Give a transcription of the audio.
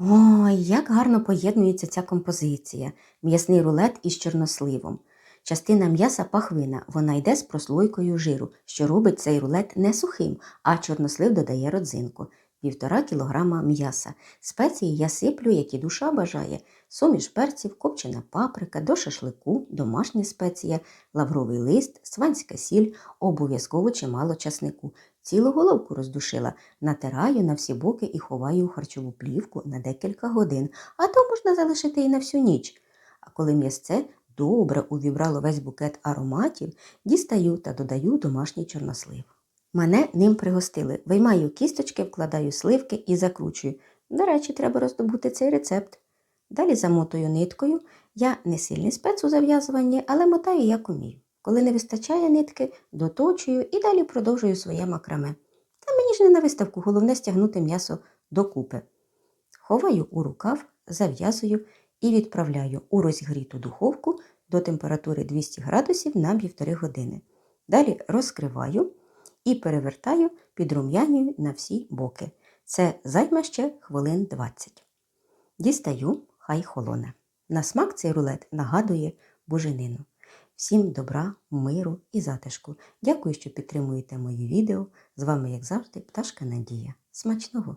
Ой, як гарно поєднується ця композиція. М'ясний рулет із чорносливом. Частина м'яса пахвина, вона йде з прослойкою жиру, що робить цей рулет не сухим, а чорнослив додає родзинку. Півтора кілограма м'яса. Спеції я сиплю, які душа бажає. Суміш перців, копчена паприка, до шашлику, домашня спеція, лавровий лист, сванська сіль, обов'язково чимало часнику. Цілу головку роздушила, натираю на всі боки і ховаю у харчову плівку на декілька годин, а то можна залишити і на всю ніч. А коли м'ясце добре увібрало весь букет ароматів, дістаю та додаю домашній чорнослив. Мене ним пригостили. Виймаю кісточки, вкладаю сливки і закручую. До речі, треба роздобути цей рецепт. Далі замотую ниткою. Я не сильний спец у зав'язуванні, але мотаю як умію. Коли не вистачає нитки, доточую і далі продовжую своє макраме. Та мені ж не на виставку, головне стягнути м'ясо докупи. Ховаю у рукав, зав'язую і відправляю у розігріту духовку до температури 200 градусів на 1,5 години. Далі розкриваю і перевертаю, підрум'янюю на всі боки. Це займе ще хвилин 20. Дістаю, хай холоне. На смак цей рулет нагадує буженину. Всім добра, миру і затишку. Дякую, що підтримуєте мої відео. З вами, як завжди, пташка Надія. Смачного!